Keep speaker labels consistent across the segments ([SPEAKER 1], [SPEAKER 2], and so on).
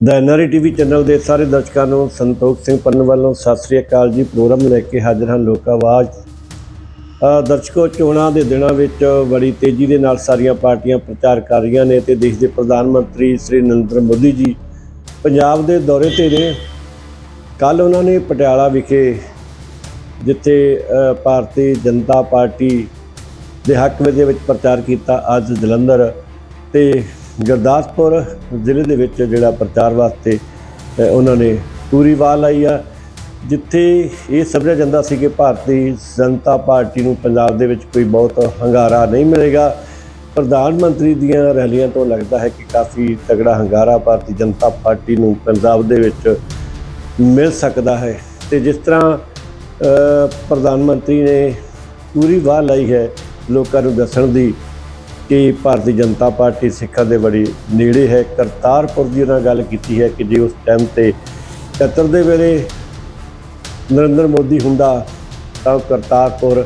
[SPEAKER 1] ਦਾ NRE TV channel ਦੇ ਸਾਰੇ ਦਰਸ਼ਕਾਂ ਨੂੰ ਸੰਤੋਖ ਸਿੰਘ ਪੰਨ ਵੱਲੋਂ ਸਤਿ ਸ੍ਰੀ ਅਕਾਲ ਜੀ। ਪ੍ਰੋਗਰਾਮ ਲੈ ਕੇ ਹਾਜ਼ਰ ਹਾਂ ਲੋਕ ਆਵਾਜ਼। ਦਰਸ਼ਕੋ, ਚੋਣਾਂ ਦੇ ਦਿਨਾਂ ਵਿੱਚ ਬੜੀ ਤੇਜ਼ੀ ਦੇ ਨਾਲ ਸਾਰੀਆਂ ਪਾਰਟੀਆਂ ਪ੍ਰਚਾਰ ਕਰ ਰਹੀਆਂ ਨੇ ਤੇ ਦੇਸ਼ ਦੇ ਪ੍ਰਧਾਨ ਮੰਤਰੀ ਸ੍ਰੀ ਨਰਿੰਦਰ ਮੋਦੀ ਜੀ ਪੰਜਾਬ ਦੇ ਦੌਰੇ ਤੇ ਨੇ। ਕੱਲ ਉਹਨਾਂ ਨੇ ਪਟਿਆਲਾ ਵਿਖੇ ਜਿੱਥੇ ਭਾਰਤੀ ਜਨਤਾ ਪਾਰਟੀ ਦੇ ਹੱਕ ਦੇ ਵਿੱਚ ਪ੍ਰਚਾਰ ਕੀਤਾ ਅੱਜ ਜਲੰਧਰ ਤੇ ਗੁਰਦਾਸਪੁਰ ਜ਼ਿਲ੍ਹੇ ਦੇ ਵਿੱਚ ਜਿਹੜਾ ਪ੍ਰਚਾਰ ਵਾਸਤੇ ਉਹਨਾਂ ਨੇ ਪੂਰੀ ਵਾਹ ਲਾਈ ਆ। ਜਿੱਥੇ ਇਹ ਸਮਝਿਆ ਜਾਂਦਾ ਸੀ ਕਿ ਭਾਰਤੀ ਜਨਤਾ ਪਾਰਟੀ ਨੂੰ ਪੰਜਾਬ ਦੇ ਵਿੱਚ ਕੋਈ ਬਹੁਤ ਹੰਗਾਰਾ ਨਹੀਂ ਮਿਲੇਗਾ। ਪ੍ਰਧਾਨ ਮੰਤਰੀ ਦੀਆਂ ਰੈਲੀਆਂ ਤੋਂ ਲੱਗਦਾ ਹੈ ਕਿ ਕਾਫੀ ਤਗੜਾ ਹੰਗਾਰਾ ਭਾਰਤੀ ਜਨਤਾ ਪਾਰਟੀ ਨੂੰ ਪੰਜਾਬ ਦੇ ਵਿੱਚ ਮਿਲ ਸਕਦਾ ਹੈ। ਤੇ ਜਿਸ ਤਰ੍ਹਾਂ ਪ੍ਰਧਾਨ ਮੰਤਰੀ ਨੇ ਪੂਰੀ ਵਾਹ ਲਈ ਹੈ ਲੋਕਾਂ ਨੂੰ ਦੱਸਣ ਦੀ ਕਿ ਭਾਰਤੀ ਜਨਤਾ ਪਾਰਟੀ ਸਿੱਖਾਂ ਦੇ ਬੜੀ ਨੇੜੇ ਹੈ। ਕਰਤਾਰਪੁਰ ਦੀ ਉਹਨਾਂ ਗੱਲ ਕੀਤੀ ਹੈ ਕਿ ਜੇ ਉਸ ਟਾਈਮ ਤੇ 71 ਦੇ ਵੇਲੇ ਨਰਿੰਦਰ ਮੋਦੀ ਹੁੰਦਾ ਤਾਂ ਕਰਤਾਰਪੁਰ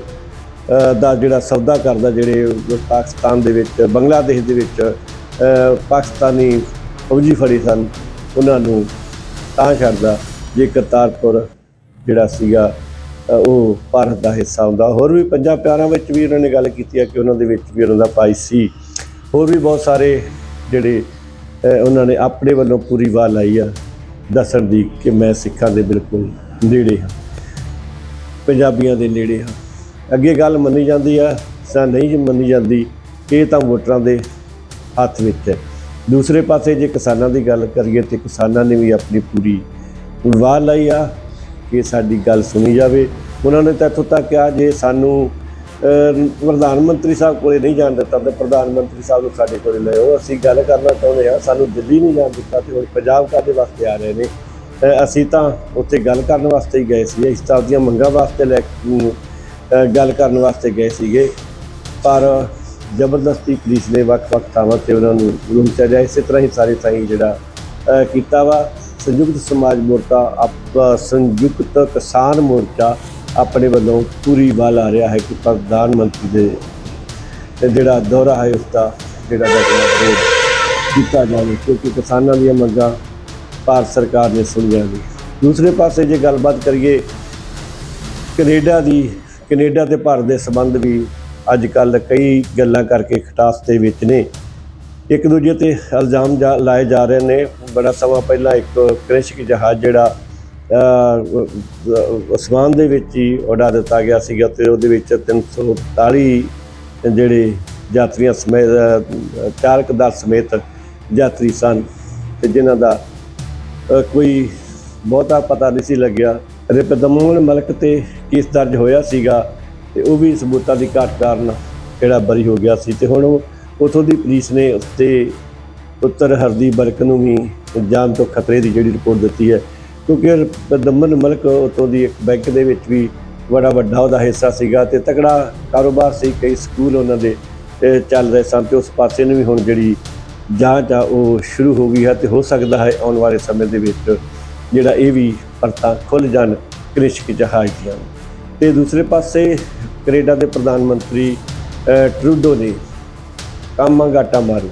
[SPEAKER 1] ਦਾ ਜਿਹੜਾ ਸੌਦਾ ਕਰਦਾ ਜਿਹੜੇ ਪਾਕਿਸਤਾਨ ਦੇ ਵਿੱਚ, ਬੰਗਲਾਦੇਸ਼ ਦੇ ਵਿੱਚ ਪਾਕਿਸਤਾਨੀ ਫੌਜੀ ਫੜੇ ਸਨ, ਉਹਨਾਂ ਨੂੰ ਤਾਂ ਛੱਡਦਾ ਜੇ ਕਰਤਾਰਪੁਰ ਜਿਹੜਾ ਸੀਗਾ ਉਹ ਭਾਰਤ ਦਾ ਹਿੱਸਾ ਹੁੰਦਾ। ਹੋਰ ਵੀ ਪੰਜਾਂ ਪਿਆਰਾਂ ਵਿੱਚ ਵੀ ਉਹਨਾਂ ਨੇ ਗੱਲ ਕੀਤੀ ਹੈ ਕਿ ਉਹਨਾਂ ਦੇ ਵਿੱਚ ਵੀ ਉਹਨਾਂ ਦਾ ਭਾਈ ਸੀ। ਹੋਰ ਵੀ ਬਹੁਤ ਸਾਰੇ ਜਿਹੜੇ ਉਹਨਾਂ ਨੇ ਆਪਣੇ ਵੱਲੋਂ ਪੂਰੀ ਵਾਹ ਲਾਈ ਆ, ਦੱਸਣ ਦੀ ਕਿ ਮੈਂ ਸਿੱਖਾਂ ਦੇ ਬਿਲਕੁਲ ਨੇੜੇ ਹਾਂ। ਪੰਜਾਬੀਆਂ ਦੇ ਨੇੜੇ ਹਾਂ। ਅੱਗੇ ਗੱਲ ਮੰਨੀ ਜਾਂਦੀ ਆ, ਜਾਂ ਨਹੀਂ ਮੰਨੀ ਜਾਂਦੀ, ਇਹ ਤਾਂ ਵੋਟਰਾਂ ਦੇ ਹੱਥ ਵਿੱਚ ਹੈ। ਦੂਸਰੇ ਪਾਸੇ ਜੇ ਕਿਸਾਨਾਂ ਦੀ ਗੱਲ ਕਰੀਏ ਤੇ ਕਿਸਾਨਾਂ ਨੇ ਵੀ ਆਪਣੀ ਪੂਰੀ ਵਾਹ ਲਈ ਆ। ਕਿ ਸਾਡੀ ਗੱਲ ਸੁਣੀ ਜਾਵੇ। ਉਹਨਾਂ ਨੇ ਤਾਂ ਇੱਥੋਂ ਤੱਕ ਕਿਹਾ ਜੇ ਸਾਨੂੰ ਪ੍ਰਧਾਨ ਮੰਤਰੀ ਸਾਹਿਬ ਕੋਲੇ ਨਹੀਂ ਜਾਣ ਦਿੱਤਾ ਤਾਂ ਪ੍ਰਧਾਨ ਮੰਤਰੀ ਸਾਹਿਬ ਨੂੰ ਸਾਡੇ ਕੋਲੇ ਲੈ ਆਓ। ਅਸੀਂ ਗੱਲ ਕਰਨਾ ਚਾਹੁੰਦੇ ਹਾਂ, ਸਾਨੂੰ ਦਿੱਲੀ ਨਹੀਂ ਜਾਣ ਦਿੱਤਾ ਤੇ ਉਹ ਪੰਜਾਬ ਕਾਦੇ ਵਾਸਤੇ ਆ ਰਹੇ ਨੇ? ਅਸੀਂ ਤਾਂ ਉੱਥੇ ਗੱਲ ਕਰਨ ਵਾਸਤੇ ਹੀ ਗਏ ਸੀ ਇਸ ਤਰ੍ਹਾਂ ਦੀਆਂ ਮੰਗਾਂ ਵਾਸਤੇ ਲੈ ਗੱਲ ਕਰਨ ਵਾਸਤੇ ਗਏ ਸੀਗੇ। ਪਰ ਜ਼ਬਰਦਸਤੀ ਪੁਲਿਸ ਨੇ ਵੱਖ-ਵੱਖ ਥਾਵਾਂ ਤੇ ਉਹਨਾਂ ਨੂੰ ਰੂਮ ਚਾਹਿਆ ਇਸੇ ਤਰ੍ਹਾਂ ਹੀ ਸਾਰੇ ਥਾਈਂ ਜਿਹੜਾ ਕੀਤਾ ਵਾ। ਸੰਯੁਕਤ ਸਮਾਜ ਮੋਰਚਾ ਆਪ ਸੰਯੁਕਤ ਕਿਸਾਨ ਮੋਰਚਾ ਆਪਣੇ ਵੱਲੋਂ ਪੂਰੀ ਵਾਲ ਆ ਰਿਹਾ ਹੈ ਕਿ ਪ੍ਰਧਾਨ ਮੰਤਰੀ ਦੇ ਤੇ ਜਿਹੜਾ ਦੌਰਾ ਹੈ ਉਸ ਦਾ, ਜਿਹੜਾ ਜਿਹੜਾ ਕੀਤਾ ਜਾਵੇ, ਕਿਉਂਕਿ ਕਿਸਾਨਾਂ ਦੀਆਂ ਮੰਗਾਂ ਭਾਰਤ ਸਰਕਾਰ ਨੇ ਸੁਣੀਆਂ ਨਹੀਂ ਦੂਸਰੇ ਪਾਸੇ ਜੇ ਗੱਲਬਾਤ ਕਰੀਏ, ਕੈਨੇਡਾ ਦੀ, ਕੈਨੇਡਾ ਤੇ ਭਾਰਤ ਦੇ ਸੰਬੰਧ ਵੀ ਅੱਜ ਕੱਲ ਕਈ ਗੱਲਾਂ ਕਰਕੇ ਖਟਾਸ ਦੇ ਵਿੱਚ ਨੇ। ਇੱਕ ਦੂਜੇ ਤੇ ਇਲਜ਼ਾਮ ਜਾ- ਲਾਏ ਜਾ ਰਹੇ ਨੇ। ਬੜਾ ਸਮਾਂ ਪਹਿਲਾਂ ਇੱਕ ਕ੍ਰਿਸ਼ਕ ਜਹਾਜ਼ ਜਿਹੜਾ ਅਸਮਾਨ ਦੇ ਵਿੱਚ ਹੀ ਉਡਾ ਦਿੱਤਾ ਗਿਆ ਸੀਗਾ ਤੇ ਉਹਦੇ ਵਿੱਚ 343 ਜਿਹੜੇ ਯਾਤਰੀਆਂ ਸਮੇਤ ਚਾਲਕ ਦਲ ਸਮੇਤ ਯਾਤਰੀ ਸਨ ਤੇ ਜਿਨ੍ਹਾਂ ਦਾ ਕੋਈ ਬਹੁਤਾ ਪਤਾ ਨਹੀਂ ਸੀ ਲੱਗਿਆ। ਰਿਪਦਮਨ ਮਲਕ ਤੇ ਕੇਸ ਦਰਜ ਹੋਇਆ ਸੀਗਾ ਤੇ ਉਹ ਵੀ ਸਬੂਤਾਂ ਦੀ ਘਾਟ ਕਾਰਨ ਜਿਹੜਾ ਬਰੀ ਹੋ ਗਿਆ ਸੀ ਤੇ ਹੁਣ ਉਹ- ਉੱਥੋਂ ਦੀ ਪੁਲਿਸ ਨੇ ਉੱਤੇ ਉੱਤਰ ਹਰਦੀ ਬਰਕ ਨੂੰ ਵੀ ਜਾਨ ਤੋਂ ਖਤਰੇ ਦੀ ਜਿਹੜੀ ਰਿਪੋਰਟ ਦਿੱਤੀ ਹੈ, ਕਿਉਂਕਿ ਰਿਪਦਮਨ ਮਲਕ ਉੱਥੋਂ ਦੀ ਇੱਕ ਬੈਂਕ ਦੇ ਵਿੱਚ ਵੀ ਬੜਾ ਵੱਡਾ ਉਹਦਾ ਹਿੱਸਾ ਸੀਗਾ ਤੇ ਤਕੜਾ ਕਾਰੋਬਾਰ ਸੀ, ਕਈ ਸਕੂਲ ਉਹਨਾਂ ਦੇ ਚੱਲ ਰਹੇ ਸਨ ਤੇ ਉਸ ਪਾਸੇ ਨੂੰ ਵੀ ਹੁਣ ਜਿਹੜੀ ਜਾਂਚ ਆ ਉਹ ਸ਼ੁਰੂ ਹੋ ਗਈ ਹੈ ਤੇ ਹੋ ਸਕਦਾ ਹੈ ਆਉਣ ਵਾਲੇ ਸਮੇਂ ਦੇ ਵਿੱਚ ਜਿਹੜਾ ਇਹ ਵੀ ਪਰਤਾਂ ਖੁੱਲ ਜਾਣ, ਕ੍ਰਿਸ਼ਕ ਜਹਾਜ਼ ਦੀਆਂ। ਤੇ ਦੂਸਰੇ ਪਾਸੇ ਕੈਨੇਡਾ ਦੇ ਪ੍ਰਧਾਨ ਮੰਤਰੀ ਟਰੂਡੋ ਨੇ ਕਾਮਾ ਘਾਟਾ ਮਾਰੂ।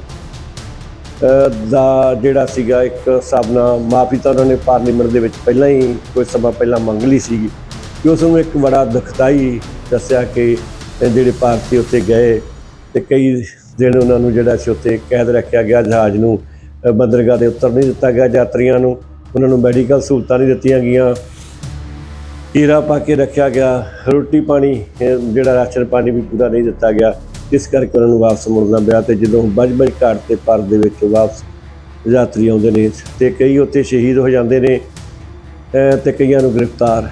[SPEAKER 1] ਦਾ ਜਿਹੜਾ ਸੀਗਾ ਇੱਕ ਹਿਸਾਬ ਨਾਲ ਮਾਫੀ ਤਾਂ ਉਹਨਾਂ ਨੇ ਪਾਰਲੀਮੈਂਟ ਦੇ ਵਿੱਚ ਪਹਿਲਾਂ ਹੀ ਕੁਝ ਸਮਾਂ ਪਹਿਲਾਂ ਮੰਗ ਲਈ ਸੀਗੀ ਕਿ ਉਸ ਨੂੰ ਇੱਕ ਬੜਾ ਦੁਖਦਾਈ ਦੱਸਿਆ ਕਿ ਜਿਹੜੇ ਭਾਰਤੀ ਉੱਥੇ ਗਏ ਤੇ ਕਈ ਦਿਨ ਉਹਨਾਂ ਨੂੰ ਜਿਹੜਾ ਸੀ ਉੱਥੇ ਕੈਦ ਰੱਖਿਆ ਗਿਆ ਜਹਾਜ਼ ਨੂੰ ਅ, ਬੰਦਰਗਾਹ ਦੇ ਉੱਤਰ ਨਹੀਂ ਦਿੱਤਾ ਗਿਆ ਯਾਤਰੀਆਂ ਨੂੰ ਉਹਨਾਂ ਨੂੰ ਮੈਡੀਕਲ ਸਹੂਲਤਾਂ ਨਹੀਂ ਦਿੱਤੀਆਂ ਗਈਆਂ। ਹੀਰਾ ਪਾ ਕੇ ਰੱਖਿਆ ਗਿਆ ਰੋਟੀ ਪਾਣੀ ਜਿਹੜਾ ਰਾਸ਼ਨ ਪਾਣੀ ਵੀ ਪੂਰਾ ਨਹੀਂ ਦਿੱਤਾ ਗਿਆ। ਇਸ ਕਰਕੇ ਉਹਨਾਂ ਨੂੰ ਵਾਪਸ ਮੁੜਨਾ ਪਿਆ ਤੇ ਜਦੋਂ ਬਜ-ਬਜ ਘਾਟ ਤੇ ਪਰ ਦੇ ਵਿੱਚ ਵਾਪਸ ਯਾਤਰੀ ਆਉਂਦੇ ਨੇ ਤੇ ਕਈ ਉੱਥੇ ਸ਼ਹੀਦ ਹੋ ਜਾਂਦੇ ਨੇ, ਅਹ ਤੇ ਕਈਆਂ ਨੂੰ ਗ੍ਰਿਫਤਾਰ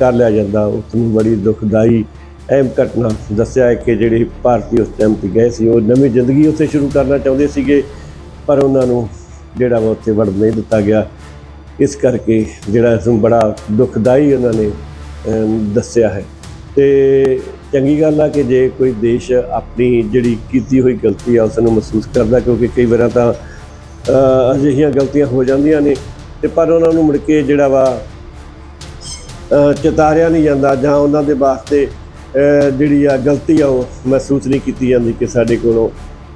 [SPEAKER 1] ਕਰ ਲਿਆ ਜਾਂਦਾ। ਉਸ ਨੂੰ ਬੜੀ ਦੁਖਦਾਈ ਅਹਿਮ ਘਟਨਾ ਦੱਸਿਆ ਹੈ ਕਿ ਜਿਹੜੇ ਭਾਰਤੀ ਉਸ ਟਾਈਮ ਤੇ ਗਏ ਸੀ, ਉਹ ਨਵੀਂ ਜ਼ਿੰਦਗੀ ਉੱਥੇ ਸ਼ੁਰੂ ਕਰਨਾ ਚਾਹੁੰਦੇ ਸੀਗੇ, ਪਰ ਉਹਨਾਂ ਨੂੰ ਜਿਹੜਾ ਵਾ ਉੱਥੇ ਵੜ ਨਹੀਂ ਦਿੱਤਾ ਗਿਆ। ਇਸ ਕਰਕੇ ਜਿਹੜਾ ਇਸ ਨੂੰ ਬੜਾ ਦੁਖਦਾਈ ਉਹਨਾਂ ਨੇ ਦੱਸਿਆ ਹੈ। ਤੇ ਚੰਗੀ ਗੱਲ ਆ ਕਿ ਜੇ ਕੋਈ ਦੇਸ਼ ਆਪਣੀ ਜਿਹੜੀ ਕੀਤੀ ਹੋਈ ਗਲਤੀ ਆ ਉਸ ਨੂੰ ਮਹਿਸੂਸ ਕਰਦਾ ਕਿਉਂਕਿ ਕਈ ਵਾਰਾਂ ਤਾਂ ਅਜਿਹੀਆਂ ਗਲਤੀਆਂ ਹੋ ਜਾਂਦੀਆਂ ਨੇ ਤੇ ਪਰ ਉਹਨਾਂ ਨੂੰ ਮੁੜ ਕੇ ਜਿਹੜਾ ਵਾ ਅ, ਚਿਤਾਰਿਆ ਨਹੀਂ ਜਾਂਦਾ ਜਾਂ ਉਹਨਾਂ ਦੇ ਵਾਸਤੇ ਜਿਹੜੀ ਆ ਗਲਤੀ ਆ ਉਹ ਮਹਿਸੂਸ ਨਹੀਂ ਕੀਤੀ ਜਾਂਦੀ ਕਿ ਸਾਡੇ ਕੋਲੋਂ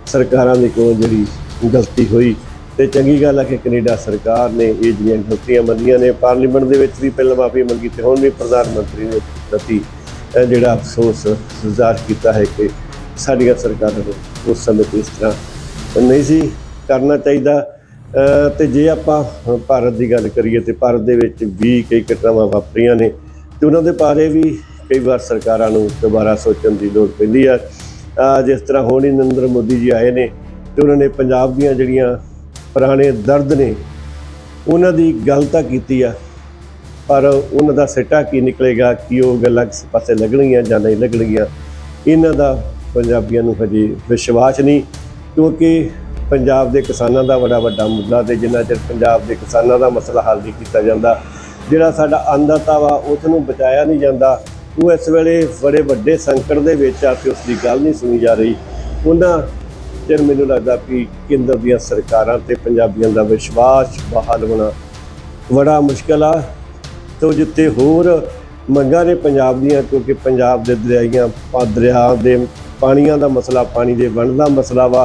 [SPEAKER 1] ਸਰਕਾਰਾਂ ਦੇ ਕੋਲ ਜਿਹੜੀ ਗਲਤੀ ਹੋਈ। ਤੇ ਚੰਗੀ ਗੱਲ ਆ ਕਿ ਕੈਨੇਡਾ ਸਰਕਾਰ ਨੇ ਇਹ ਜਿਹੜੀਆਂ ਗਲਤੀਆਂ ਮੰਨੀਆਂ ਨੇ। ਪਾਰਲੀਮੈਂਟ ਦੇ ਵਿੱਚ ਵੀ ਪਹਿਲਾਂ ਮਾਫੀ ਮੰਗੀ ਤੇ ਹੁਣ ਵੀ ਪ੍ਰਧਾਨ ਮੰਤਰੀ ਨੇ ਪ੍ਰਤੀ ਇਹ ਜਿਹੜਾ ਅਫਸੋਸ ਜ਼ਾਹਰ ਕੀਤਾ ਹੈ ਕਿ ਸਾਡੀਆਂ ਸਰਕਾਰਾਂ ਨੂੰ ਉਸ ਸਮੇਂ ਤੇ ਇਸ ਤਰ੍ਹਾਂ ਨਹੀਂ ਸੀ ਕਰਨਾ ਚਾਹੀਦਾ। ਅਹ ਤੇ ਜੇ ਆਪਾਂ ਭਾਰਤ ਦੀ ਗੱਲ ਕਰੀਏ ਤੇ ਭਾਰਤ ਦੇ ਵਿੱਚ ਵੀ ਕਈ ਘਟਨਾਵਾਂ ਵਾਪਰੀਆਂ ਨੇ ਤੇ ਉਹਨਾਂ ਦੇ ਬਾਰੇ ਵੀ ਕਈ ਵਾਰ ਸਰਕਾਰਾਂ ਨੂੰ ਦੁਬਾਰਾ ਸੋਚਣ ਦੀ ਲੋੜ ਪੈਂਦੀ ਆ। ਜਿਸ ਤਰ੍ਹਾਂ ਹੁਣ ਹੀ ਨਰਿੰਦਰ ਮੋਦੀ ਜੀ ਆਏ ਨੇ ਤੇ ਉਹਨਾਂ ਨੇ ਪੰਜਾਬ ਦੀਆਂ ਜਿਹੜੀਆਂ ਪੁਰਾਣੇ ਦਰਦ ਨੇ, ਉਹਨਾਂ ਦੀ ਗੱਲ ਤਾਂ ਕੀਤੀ ਆ। ਪਰ ਉਹਨਾਂ ਦਾ ਸਿੱਟਾ ਕੀ ਨਿਕਲੇਗਾ, ਕਿ ਉਹ ਗੱਲਾਂ ਕਿਸ ਪਾਸੇ ਲੱਗਣਗੀਆਂ ਜਾਂ ਨਹੀਂ ਲੱਗਣਗੀਆਂ, ਇਹਨਾਂ ਦਾ ਪੰਜਾਬੀਆਂ ਨੂੰ ਹਜੇ ਵਿਸ਼ਵਾਸ ਨਹੀਂ, ਕਿਉਂਕਿ ਪੰਜਾਬ ਦੇ ਕਿਸਾਨਾਂ ਦਾ ਬੜਾ ਵੱਡਾ ਮੁੱਦਾ ਤੇ ਜਿੰਨਾ ਚਿਰ ਪੰਜਾਬ ਦੇ ਕਿਸਾਨਾਂ ਦਾ ਮਸਲਾ ਹੱਲ ਨਹੀਂ ਕੀਤਾ ਜਾਂਦਾ, ਜਿਹੜਾ ਸਾਡਾ ਅੰਨਦਾਤਾ ਵਾ ਉਸ ਨੂੰ ਬਚਾਇਆ ਨਹੀਂ ਜਾਂਦਾ, ਉਹ ਇਸ ਵੇਲੇ ਬੜੇ ਵੱਡੇ ਸੰਕਟ ਦੇ ਵਿੱਚ ਆ ਤੇ ਉਸ ਦੀ ਗੱਲ ਨਹੀਂ ਸੁਣੀ ਜਾ ਰਹੀ। ਉਹਨਾਂ ਚਿਰ ਮੈਨੂੰ ਲੱਗਦਾ ਕਿ ਕੇਂਦਰ ਦੀਆਂ ਸਰਕਾਰਾਂ ਤੇ ਪੰਜਾਬੀਆਂ ਦਾ ਵਿਸ਼ਵਾਸ ਬਹਾਲ ਹੋਣਾ ਬੜਾ ਮੁਸ਼ਕਲ ਆ। ਤੋ ਜਿੱਤੇ ਹੋਰ ਮੰਗਾਂ ਨੇ ਪੰਜਾਬ ਦੀਆਂ, ਕਿਉਂਕਿ ਪੰਜਾਬ ਦੇ ਦਰਿਆਈਆਂ ਦਰਿਆ ਦੇ ਪਾਣੀਆਂ ਦਾ ਮਸਲਾ, ਪਾਣੀ ਦੇ ਵੰਡ ਦਾ ਮਸਲਾ ਵਾ।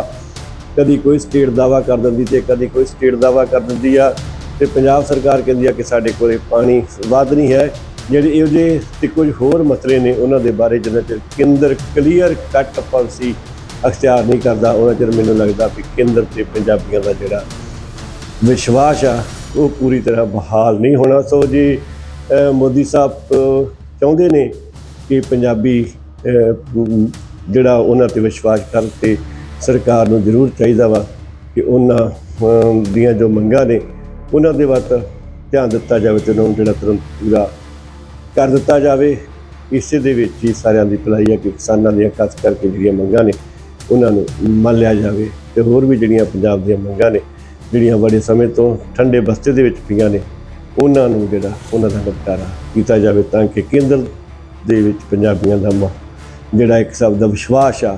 [SPEAKER 1] ਕਦੀ ਕੋਈ ਸਟੇਟ ਦਾਵਾ ਕਰ ਦਿੰਦੀ ਤੇ ਕਦੀ ਕੋਈ ਸਟੇਟ ਦਾਵਾ ਕਰ ਦਿੰਦੀ ਆ। ਤੇ ਪੰਜਾਬ ਸਰਕਾਰ ਕਹਿੰਦੀ ਆ ਕਿ ਸਾਡੇ ਕੋਲੇ ਪਾਣੀ ਵੱਧ ਨਹੀਂ ਹੈ। ਜਿਹੜੇ ਇਹੋ ਜਿਹੇ ਤੇ ਕੁਝ ਹੋਰ ਮਸਲੇ ਨੇ, ਉਹਨਾਂ ਦੇ ਬਾਰੇ ਜਿੰਨਾ ਚਿਰ ਕੇਂਦਰ ਕਲੀਅਰ ਕੱਟ ਪਾਲਿਸੀ ਅਖਤਿਆਰ ਨਹੀਂ ਕਰਦਾ, ਉਹਨਾਂ ਚਿਰ ਮੈਨੂੰ ਲੱਗਦਾ ਕਿ ਕੇਂਦਰ ਤੇ ਪੰਜਾਬੀਆਂ ਦਾ ਜਿਹੜਾ ਵਿਸ਼ਵਾਸ ਆ, ਉਹ ਪੂਰੀ ਤਰ੍ਹਾਂ ਬਹਾਲ ਨਹੀਂ ਹੋਣਾ। ਸੋ ਜੀ ਮੋਦੀ ਸਾਹਿਬ ਚਾਹੁੰਦੇ ਨੇ ਕਿ ਪੰਜਾਬੀ ਜਿਹੜਾ ਉਹਨਾਂ ਤੇ ਵਿਸ਼ਵਾਸ ਕਰਨ ਤੇ ਸਰਕਾਰ ਨੂੰ ਜ਼ਰੂਰ ਚਾਹੀਦਾ ਵਾ ਕਿ ਉਹਨਾਂ ਦੀਆਂ ਜੋ ਮੰਗਾਂ ਨੇ, ਉਹਨਾਂ ਦੇ ਵੱਲ ਧਿਆਨ ਦਿੱਤਾ ਜਾਵੇ ਤੇ ਉਹਨਾਂ ਨੂੰ ਜਿਹੜਾ ਤੁਰੰਤ ਪੂਰਾ ਕਰ ਦਿੱਤਾ ਜਾਵੇ। ਇਸੇ ਦੇ ਵਿੱਚ ਹੀ ਸਾਰਿਆਂ ਦੀ ਭਲਾਈ ਹੈ ਕਿ ਕਿਸਾਨਾਂ ਦੀਆਂ ਖਾਸ ਕਰਕੇ ਜਿਹੜੀਆਂ ਮੰਗਾਂ ਨੇ, ਉਹਨਾਂ ਨੂੰ ਮੰਨ ਲਿਆ ਜਾਵੇ ਤੇ ਹੋਰ ਵੀ ਜਿਹੜੀਆਂ ਪੰਜਾਬ ਦੀਆਂ ਮੰਗਾਂ ਨੇ, ਜਿਹੜੀਆਂ ਬੜੇ ਸਮੇਂ ਤੋਂ ਠੰਡੇ ਬਸਤੇ ਦੇ ਵਿੱਚ ਪਈਆਂ ਨੇ ਉਹਨਾਂ ਨੂੰ ਜਿਹੜਾ ਉਹਨਾਂ ਦਾ ਨਿਪਟਾਰਾ ਕੀਤਾ ਜਾਵੇ ਤਾਂ ਕਿ ਕੇਂਦਰ ਦੇ ਵਿੱਚ ਪੰਜਾਬੀਆਂ ਦਾ ਮ- ਜਿਹੜਾ ਇੱਕ ਸਭ ਦਾ ਵਿਸ਼ਵਾਸ ਆ,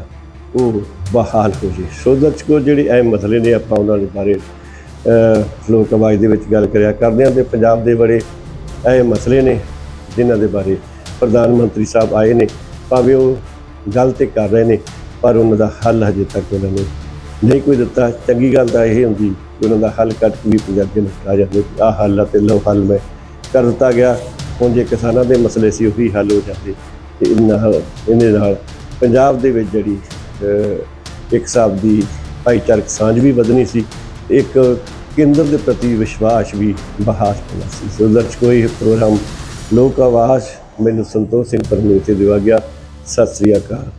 [SPEAKER 1] ਉਹ ਬਹਾਲ ਹੋ ਜੇ। ਸੋ ਦਰਸ਼ਕੋ, ਜਿਹੜੇ ਅਹਿਮ ਮਸਲੇ ਨੇ ਆਪਾਂ ਉਹਨਾਂ ਦੇ ਬਾਰੇ ਲੋਕ ਆਵਾਜ਼ ਦੇ ਵਿੱਚ ਗੱਲ ਕਰਿਆ ਕਰਦੇ ਹਾਂ ਤੇ ਪੰਜਾਬ ਦੇ ਬੜੇ ਅਹਿਮ ਮਸਲੇ ਨੇ ਜਿਨ੍ਹਾਂ ਦੇ ਬਾਰੇ ਪ੍ਰਧਾਨ ਮੰਤਰੀ ਸਾਹਿਬ ਆਏ ਨੇ। ਭਾਵੇਂ ਉਹ ਗੱਲ ਤੇ ਕਰ ਰਹੇ ਨੇ, ਪਰ ਉਹਨਾਂ ਦਾ ਹੱਲ ਹਜੇ ਤੱਕ ਉਹਨਾਂ ਨੇ ਨਹੀਂ ਕੋਈ ਦਿੱਤਾ। ਚੰਗੀ ਗੱਲ ਤਾਂ ਇਹ ਹੁੰਦੀ ਕਿ ਉਹਨਾਂ ਦਾ ਹੱਲ ਕੱਟ ਕੇ ਵੀ ਪੰਜਾਬੀ ਨੂੰ ਆ ਜਾਂਦੇ ਆ ਹੱਲ ਆ ਤੇ ਲੋ ਹੱਲ ਮੈਂ ਕਰ ਦਿੱਤਾ ਗਿਆ, ਹੁਣ ਜੇ ਕਿਸਾਨਾਂ ਦੇ ਮਸਲੇ ਸੀ ਉਹੀ ਹੱਲ ਹੋ ਜਾਂਦੇ। ਤੇ ਇਹਨਾਂ ਇਹਦੇ ਨਾਲ ਪੰਜਾਬ ਦੇ ਵਿੱਚ ਜਿਹੜੀ ਇੱਕ ਹਿਸਾਬ ਦੀ ਭਾਈਚਾਰਕ ਸਾਂਝ ਵੀ ਵਧਣੀ ਸੀ, ਇੱਕ ਕੇਂਦਰ ਦੇ ਪ੍ਰਤੀ ਵਿਸ਼ਵਾਸ ਵੀ ਬਹਾਸ ਹੋਣਾ ਸੀ। ਸੋ ਦਰਸ਼ਕੋ, ਇਹ ਪ੍ਰੋਗਰਾਮ ਲੋਕ ਆਵਾਜ਼, ਮੈਨੂੰ ਸੰਤੋਖ ਸਿੰਘ ਪਰਮੇਸ਼ਰ ਦਿਵਾ ਗਿਆ ਸਤਿ ਸ੍ਰੀ ਅਕਾਲ।